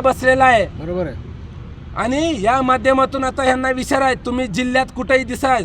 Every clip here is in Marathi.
बसलेला आहे. बरोबर आहे. आणि या माध्यमातून आता ह्यांना विचार आहे तुम्ही जिल्ह्यात कुठेही दिसाल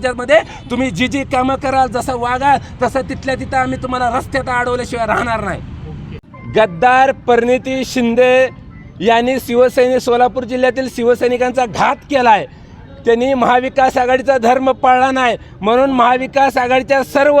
ह्याच्यामध्ये तुम्ही जी जी कामं कराल जसं वागाल तसं तिथल्या तिथं आम्ही तुम्हाला रस्त्यात अडवल्याशिवाय राहणार नाही. गद्दार परिणिती शिंदे यांनी शिवसैनिक सोलापूर जिल्ह्यातील शिवसैनिकांचा घात केला आहे त्यांनी महाविकास आघाडीचा धर्म पाळला नाही. म्हणून महाविकास आघाडीच्या सर्व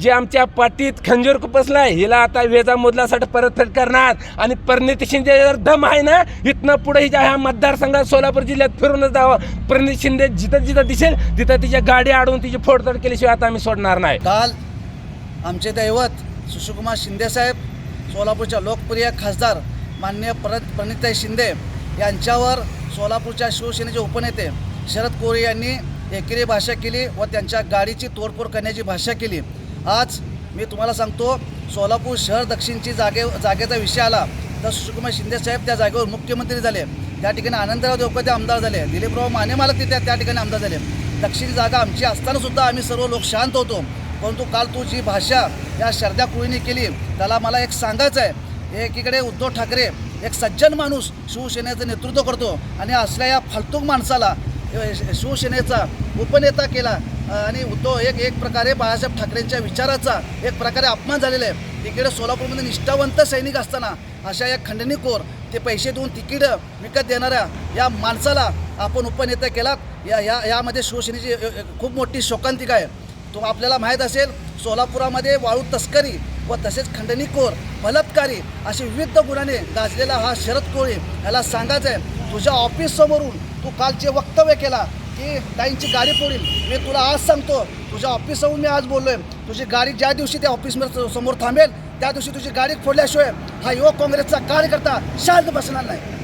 जे आमच्या पाठीत खंजीर खुपसलाय हिला आता वेजा मुदलासाठी परतफेड करणार. आणि परिणिती शिंदे जर दम आहे ना इथनं पुढे हिच्या ह्या मतदारसंघात सोलापूर जिल्ह्यात फिरूनच जावं. परिणिती शिंदे जिथं जिथं दिसेल तिथं तिच्या गाडी अडवून तिची फोडतोड केल्याशिवाय आता आम्ही सोडणार नाही. काल आमचे दैवत सुशीलकुमार शिंदेसाहेब सोलापूरच्या लोकप्रिय खासदार माननीय परत प्रणिताई शिंदे यांच्यावर सोलापूरच्या शिवसेनेचे उपनेते शरद कोरे यांनी एकेरी भाषा केली व त्यांच्या गाडीची तोडफोड करण्याची भाषा केली. आज मी तुम्हाला सांगतो सोलापूर शहर दक्षिणची जागे जागेचा विषय आला. तर सुशीलकुमार शिंदेसाहेब त्या जागेवर मुख्यमंत्री झाले. त्या ठिकाणी आनंदराव देवकते आमदार झाले. दिलीपराव माने मालक तिथे त्या ठिकाणी आमदार झाले. दक्षिण जागा आमची असतानासुद्धा आम्ही सर्व लोक शांत होतो. परंतु काल तू जी भाषा या शरद्या कुळीने केली त्याला मला एक सांगायचं आहे. एकीकडे उद्धव ठाकरे एक सज्जन माणूस शिवसेनेचं नेतृत्व करतो आणि असल्या या फालतूक माणसाला शिवसेनेचा उपनेता केला आणि तो एक एक प्रकारे बाळासाहेब ठाकरेंच्या विचाराचा एक प्रकारे अपमान झालेला आहे. तिकडे सोलापूरमध्ये निष्ठावंत सैनिक असताना अशा या खंडणीखोर ते पैसे देऊन तिकीटं विकत देणाऱ्या या माणसाला आपण उपनेता केलात. या या यामध्ये शिवसेनेची खूप मोठी शोकांतिका आहे. तो आपल्याला माहीत असेल सोलापुरामध्ये वाळू तस्करी व तसेच खंडणीखोर बलात्कारी असे विविध गुन्ह्याने गाजलेला हा शरद कोळी. याला सांगायचं आहे तुझ्या ऑफिससमोरून तू कालचे वक्तव्य केला की ताईंची गाडी फोडील मी तुला आज सांगतो तुझ्या ऑफिसहून मी आज बोललो आहे तुझी गाडी ज्या दिवशी त्या ऑफिसमध्ये समोर थांबेल त्या दिवशी तुझी गाडी फोडल्याशिवाय हा युवक काँग्रेसचा कार्यकर्ता शांत बसणार नाही.